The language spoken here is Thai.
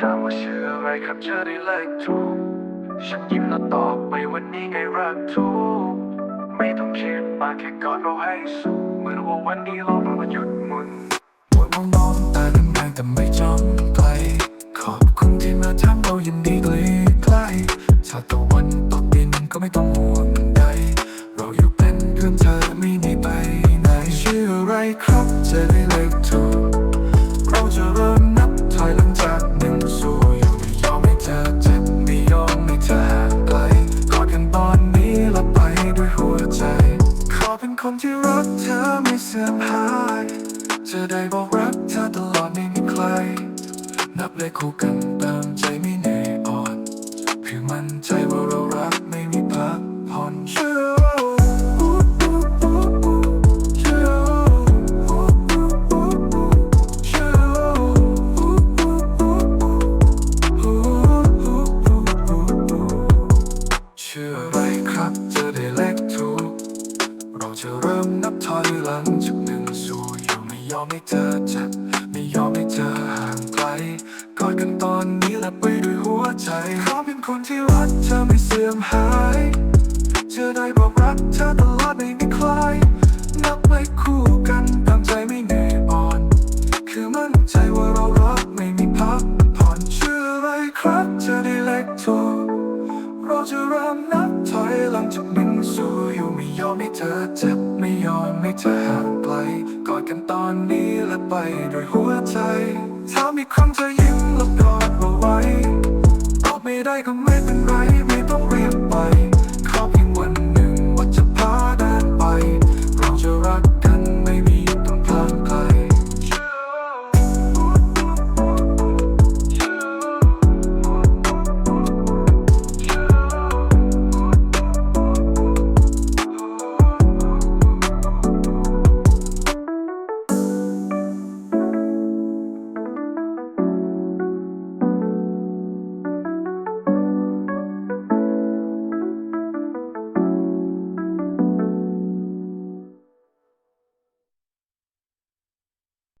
ถามว่าชื่ออะไรครับเธอได้เลขถูกฉันยิ้มแล้วตอบไปวันนี้ไงรักถูกไม่ต้องคิดมาแค่กอดเราให้สุขเหมือนว่าวันนี้เราต้องมาหยุดมุนปวดมองน้องตาดังแดงแต่ไม่จ้องไกลขอบคุณที่มาทำเรายินดีใกล้ใกล้ถ้าตะวัน ที่รักเธอไม่เสื่อมหายจะได้บอกรักเธอตลอดไม่มีใคร นับเลขคู่กันเติมใจไม่เหนื่อยอ่อนเพียงมั่นใจว่าเรารักไม่มีพักผ่อนเชื่อเชื่อเชื่อชื่ออะไรครับจะได้เล จะเริ่มนับถอยหลังจากหนึ่งสู่อยู่ไม่ยอมให้เธอเจ็บไม่ยอมให้เธอห่างไกลกอดกันตอนนี้และไปด้วยหัวใจขอเป็นคนที่รักเธอไม่เสื่อมหายจะได้บอกรักเธอตลอดไม่มีใครนับไม่คู่ามนับถอยหลังจากหนึ่งสู่อยู่ไม่ยอมให้เธอเจ็บไม่ยอมให้เธอห่างไกลกอดกันตอนนี้และไปด้วยหัวใจถ้ามีครั้งเธอ